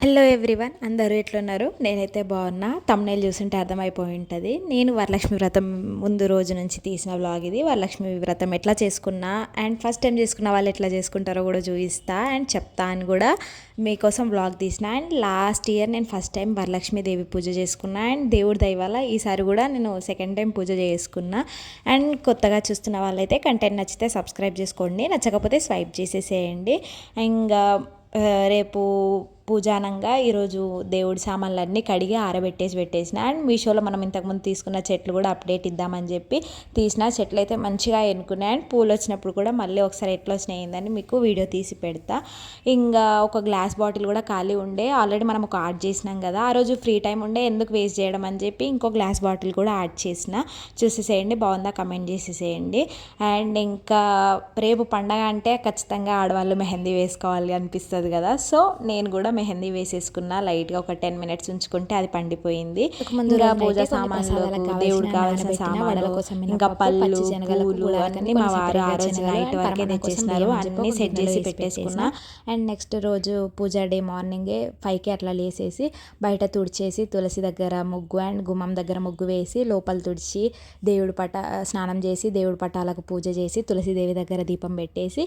Hello everyone అందరూ ఎట్లున్నారు? నేనైతే బాగున్నా. తమ్నేలు చూస్తుంటే అర్థమైపోయి ఉంటుంది. నేను వరలక్ష్మి వ్రతం ముందు రోజు నుంచి తీసిన వ్లాగ్ ఇది. వరలక్ష్మి వ్రతం ఎట్లా చేసుకున్నా అండ్ ఫస్ట్ టైం చేసుకున్న వాళ్ళు ఎట్లా చేసుకుంటారో కూడా చూపిస్తా అండ్ చెప్తా అని కూడా మీకోసం వ్లాగ్ తీసిన. అండ్ లాస్ట్ ఇయర్ నేను ఫస్ట్ టైం వరలక్ష్మి దేవి పూజ చేసుకున్నా. అండ్ దేవుడి దయవల్ల ఈసారి కూడా నేను సెకండ్ టైం పూజ చేసుకున్నా. అండ్ కొత్తగా చూస్తున్న వాళ్ళైతే కంటెంట్ నచ్చితే సబ్స్క్రైబ్ చేసుకోండి. నచ్చకపోతే స్వైప్ చేసేసేయండి. ఇంకా రేపు పూజానంగా ఈరోజు దేవుడి సామాన్లన్నీ కడిగి ఆరబెట్టేసి పెట్టేసిన. అండ్ మీషోలో మనం ఇంతకుముందు తీసుకున్న చెట్లు కూడా అప్డేట్ ఇద్దామని చెప్పి తీసిన. చెట్లు అయితే మంచిగా ఎన్నుకున్నాయి అండ్ పూలు వచ్చినప్పుడు కూడా మళ్ళీ ఒకసారి ఎట్లా వచ్చినాయిందని మీకు వీడియో తీసి పెడతా. ఇంకా ఒక గ్లాస్ బాటిల్ కూడా ఖాళీ ఉండే. ఆల్రెడీ మనం ఒక యాడ్ చేసినాం కదా. ఆ రోజు ఫ్రీ టైం ఉండే. ఎందుకు వేస్ట్ చేయడం అని చెప్పి ఇంకో గ్లాస్ బాటిల్ కూడా యాడ్ చేసిన. చూసేసేయండి. బాగుందా కమెంట్ చేసేసేయండి. అండ్ ఇంకా రేపు పండగ అంటే ఖచ్చితంగా ఆడవాళ్ళు మెహందీ వేసుకోవాలి అనిపిస్తుంది కదా. సో నేను కూడా మెహందీ వేసేసుకున్నా లైట్గా ఒక టెన్ మినిట్స్ ఉంచుకుంటే అది పండిపోయింది. ఇంకా పూజ సామాన్లు ప్రసాదాలకు కావాల్సిన సామాన్లు ఇంకా పళ్ళు పూలు అన్నీ మా వారు ఆ రోజు నైట్ వరకే తెచ్చేసినారు అన్నీ సెట్ చేసి పెట్టేసుకున్నా. అండ్ నెక్స్ట్ రోజు పూజ డే మార్నింగే ఫైవ్కి అట్లా లేసేసి బయట తుడిచేసి తులసి దగ్గర ముగ్గు అండ్ గుమ్మం దగ్గర ముగ్గు వేసి లోపల తుడిచి దేవుడి పట స్నానం చేసి దేవుడి పటాలకు పూజ చేసి తులసిదేవి దగ్గర దీపం పెట్టేసి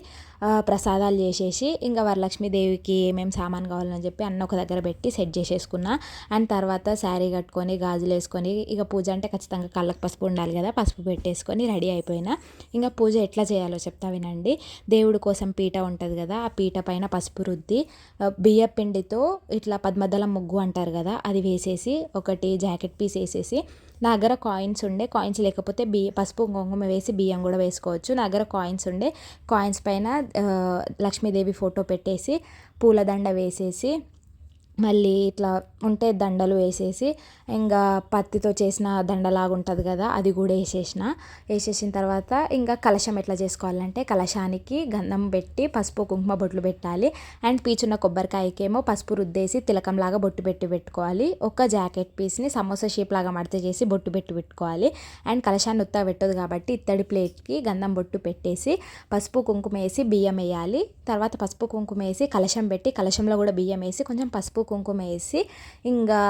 ప్రసాదాలు చేసేసి ఇంకా వరలక్ష్మి దేవికి ఏమేమి సామాన్ కావాలని చెప్పి అన్న ఒక దగ్గర పెట్టి సెట్ చేసేసుకున్నా. అండ్ తర్వాత శారీ కట్టుకొని గాజులు వేసుకొని ఇక పూజ అంటే ఖచ్చితంగా కళ్ళకు పసుపు ఉండాలి కదా పసుపు పెట్టేసుకొని రెడీ అయిపోయినా. ఇంకా పూజ ఎట్లా చేయాలో చెప్తా వినండి. దేవుడి కోసం పీట ఉంటుంది కదా ఆ పీట పైన పసుపు రుద్ది బియ్య పిండితో ఇట్లా పద్మదళం ముగ్గు అంటారు కదా అది వేసేసి ఒకటి జాకెట్ పీస్ వేసేసి నా దగ్గర కాయిన్స్ ఉండే కాయిన్స్ లేకపోతే బియ్య పసుపు కుంకుమ వేసి బియ్యం కూడా వేసుకోవచ్చు. నా దగ్గర కాయిన్స్ ఉండే కాయిన్స్ పైన లక్ష్మీదేవి ఫోటో పెట్టేసి పూలదండ వేసేసి మళ్ళీ ఇట్లా ఉంటే దండలు వేసేసి ఇంకా పత్తితో చేసిన దండలాగా ఉంటుంది కదా అది కూడా వేసేసిన. వేసేసిన తర్వాత ఇంకా కలశం ఎట్లా చేసుకోవాలంటే కలశానికి గంధం పెట్టి పసుపు కుంకుమ బొట్లు పెట్టాలి. అండ్ పీచున్న కొబ్బరికాయకేమో పసుపు రుద్దేసి తిలకంలాగా బొట్టు పెట్టి పెట్టుకోవాలి. ఒక జాకెట్ పీస్ని సమోసా షేప్ లాగా మడత చేసి బొట్టు పెట్టి పెట్టుకోవాలి. అండ్ కలశాన్ని ఉత్తా పెట్టదు కాబట్టి ఇత్తడి ప్లేట్కి గంధం బొట్టు పెట్టేసి పసుపు కుంకుమ వేసి బియ్యం వేయాలి. తర్వాత పసుపు కుంకుమ వేసి కలశం పెట్టి కలశంలో కూడా బియ్యం వేసి కొంచెం పసుపు కుంకుమ వేసి ఇంకా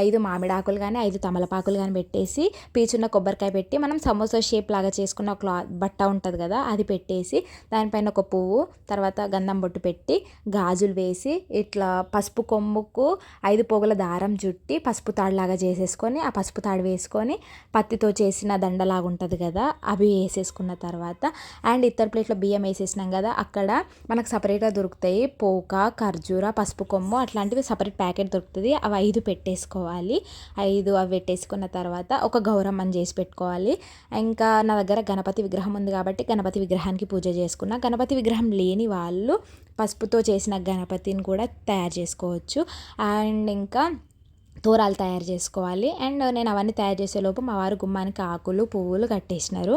ఐదు మామిడాకులు కానీ ఐదు తమలపాకులు కానీ పెట్టేసి పీచున్న కొబ్బరికాయ పెట్టి మనం సమోసా షేప్ లాగా చేసుకున్న ఒక క్లాత్ బట్ట ఉంటుంది కదా అది పెట్టేసి దానిపైన ఒక పువ్వు తర్వాత గంధం బొట్టు పెట్టి గాజులు వేసి ఇట్లా పసుపు కొమ్ముకు ఐదు పోగుల దారం చుట్టి పసుపు తాడులాగా చేసేసుకొని ఆ పసుపు తాడు వేసుకొని పత్తితో చేసిన దండలాగా ఉంటుంది కదా అవి వేసేసుకున్న తర్వాత అండ్ ఇతర ప్లేట్లో బియ్యం వేసేసినాం కదా అక్కడ మనకు సపరేట్గా దొరుకుతాయి పోక ఖర్జూర పసుపు కొమ్ము అట్లాంటివి సపరేట్ ప్యాకెట్ దొరుకుతుంది అవి ఐదు పెట్టేసుకోవాలి ఐదు అవి పెట్టేసుకున్న తర్వాత ఒక గౌరమ్మని చేసి పెట్టుకోవాలి. ఇంకా నా దగ్గర గణపతి విగ్రహం ఉంది కాబట్టి గణపతి విగ్రహానికి పూజ చేసుకున్న. గణపతి విగ్రహం లేని వాళ్ళు పసుపుతో చేసిన గణపతిని కూడా తయారు చేసుకోవచ్చు. అండ్ ఇంకా తోరాలు తయారు చేసుకోవాలి. అండ్ నేను అవన్నీ తయారు చేసేలోపు మా వారు గుమ్మానికి ఆకులు పువ్వులు కట్టేసినారు.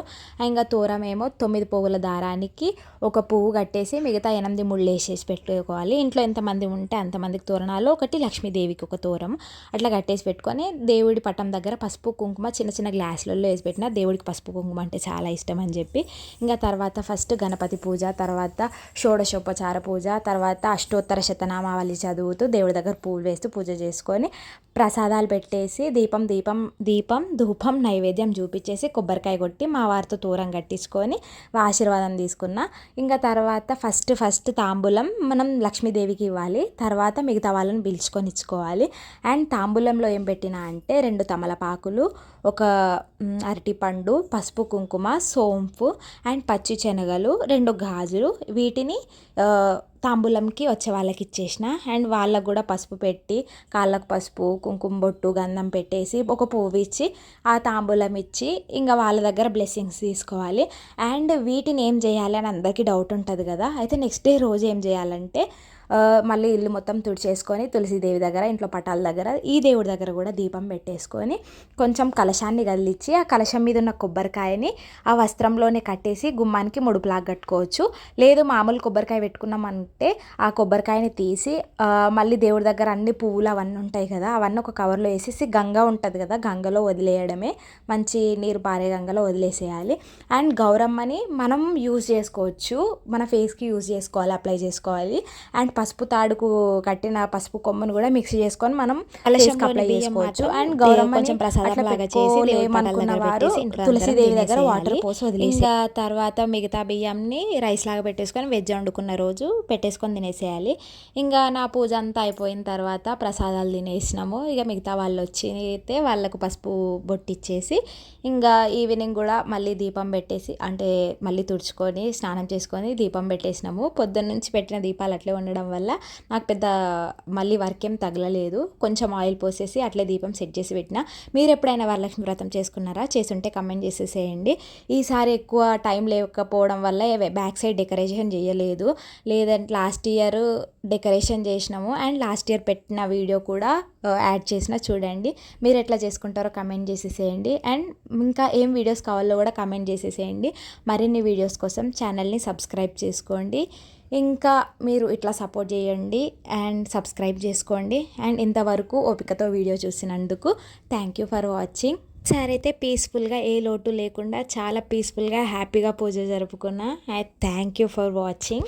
ఇంకా తోరం ఏమో తొమ్మిది పువ్వుల దారానికి ఒక పువ్వు కట్టేసి మిగతా ఎనిమిది ముళ్ళు వేసేసి పెట్టుకోవాలి. ఇంట్లో ఎంతమంది ఉంటే అంతమందికి తోరణాలు. ఒకటి లక్ష్మీదేవికి ఒక తోరం. అట్లా కట్టేసి పెట్టుకొని దేవుడి పటం దగ్గర పసుపు కుంకుమ చిన్న చిన్న గ్లాసులలో వేసి పెట్టిన దేవుడికి పసుపు కుంకుమ అంటే చాలా ఇష్టం అని చెప్పి. ఇంకా తర్వాత ఫస్ట్ గణపతి పూజ తర్వాత షోడశోపచార పూజ తర్వాత అష్టోత్తర శతనామావళి చదువుతూ దేవుడి దగ్గర పూలు వేస్తూ పూజ చేసుకొని ప్రసాదాలు పెట్టేసి దీపం దీపం దీపం ధూపం నైవేద్యం చూపించేసి కొబ్బరికాయ కొట్టి మా వారితో దూరం కట్టించుకొని ఆశీర్వాదం తీసుకున్న. ఇంకా తర్వాత ఫస్ట్ ఫస్ట్ తాంబూలం మనం లక్ష్మీదేవికి ఇవ్వాలి. తర్వాత మిగతా వాళ్ళని పిలుచుకొని ఇచ్చుకోవాలి. అండ్ తాంబూలంలో ఏం పెట్టినా అంటే రెండు తమలపాకులు ఒక అరటిపండు పసుపు కుంకుమ సోంపు అండ్ పచ్చి శనగలు రెండు గాజులు వీటిని తాంబూలంకి వచ్చే వాళ్ళకి ఇచ్చేసిన. అండ్ వాళ్ళకు కూడా పసుపు పెట్టి కాళ్ళకు పసుపు కుంకుమ బొట్టు గంధం పెట్టేసి ఒక పువ్వు ఇచ్చి ఆ తాంబూలం ఇచ్చి ఇంకా వాళ్ళ దగ్గర బ్లెస్సింగ్స్ తీసుకోవాలి. అండ్ వీటిని ఏం చేయాలి అని అందరికీ డౌట్ ఉంటుంది కదా. అయితే నెక్స్ట్ డే రోజు ఏం చేయాలంటే మళ్ళీ ఇల్లు మొత్తం తుడిచేసుకొని తులసిదేవి దగ్గర ఇంట్లో పటాల దగ్గర ఈ దేవుడి దగ్గర కూడా దీపం పెట్టేసుకొని కొంచెం కలశాన్ని కదిలిచ్చి ఆ కలశం మీద ఉన్న కొబ్బరికాయని ఆ వస్త్రంలోనే కట్టేసి గుమ్మానికి ముడుపులాగా కట్టుకోవచ్చు. లేదు మామూలు కొబ్బరికాయ పెట్టుకున్నామంటే ఆ కొబ్బరికాయని తీసి మళ్ళీ దేవుడి దగ్గర అన్ని పువ్వులు అవన్నీ ఉంటాయి కదా అవన్నీ ఒక కవర్లో వేసేసి గంగ ఉంటుంది కదా గంగలో వదిలేయడమే. మంచి నీరు పారే గంగలో వదిలేసేయాలి. అండ్ గౌరమ్మని మనం యూజ్ చేసుకోవచ్చు మన ఫేస్కి యూజ్ చేసుకోవాలి అప్లై చేసుకోవాలి. అండ్ పసుపు తాడుకు కట్టిన పసుపు కొమ్మను కూడా మిక్స్ చేసుకొని మనం అప్లై చేసుకోవచ్చు. అండ్ గౌరమ్మ ప్రసాదం లాగా చేసి తులసిదేవి దగ్గర వాటర్. పోసి వదిలేసి ఇంకా తర్వాత మిగతా బియ్యంని రైస్ లాగా పెట్టేసుకొని వెజ్ వండుకున్న రోజు పెట్టేసుకొని తినేసేయాలి. ఇంకా నా పూజ అంతా అయిపోయిన తర్వాత ప్రసాదాలు తినేసినాము. ఇక మిగతా వాళ్ళు వచ్చి అయితే వాళ్ళకు పసుపు బొట్టిచ్చేసి ఇంకా ఈవినింగ్ కూడా మళ్ళీ దీపం పెట్టేసి అంటే మళ్ళీ తుడుచుకొని స్నానం చేసుకొని దీపం పెట్టేసినాము. పొద్దున్న నుంచి పెట్టిన దీపాలు అట్లే ఉండడం వల్ల నాకు పెద్ద మళ్ళీ వర్క్ ఏం తగలలేదు. కొంచెం ఆయిల్ పోసేసి అట్లే దీపం సెట్ చేసి పెట్టిన. మీరు ఎప్పుడైనా వరలక్ష్మి వ్రతం చేసుకున్నారా? చేసుంటే కమెంట్ చేసేసేయండి. ఈసారి ఎక్కువ టైం లేకపోవడం వల్ల బ్యాక్ సైడ్ డెకరేషన్ చేయలేదు. లేదంటే లాస్ట్ ఇయర్ డెకరేషన్ చేసినాము. అండ్ లాస్ట్ ఇయర్ పెట్టిన వీడియో కూడా uh, యాడ్ చేసిన చూడండి. మీరు ఎట్లా చేసుకుంటారో కమెంట్ చేసేసేయండి. అండ్ ఇంకా ఏం వీడియోస్ కావాలో కూడా కమెంట్ చేసేసేయండి. మరిన్ని వీడియోస్ కోసం ఛానల్ని సబ్స్క్రైబ్ చేసుకోండి. ఇంకా మీరు ఇట్లా సపోర్ట్ చేయండి అండ్ సబ్స్క్రైబ్ చేసుకోండి. అండ్ ఇంతవరకు ఓపికతో వీడియో చూసినందుకు థ్యాంక్ యూ ఫర్ వాచింగ్ సరే అయితే పీస్ఫుల్గా ఏ లోటు లేకుండా చాలా పీస్ఫుల్గా హ్యాపీగా పూజ జరుపుకున్నా. Thank you for watching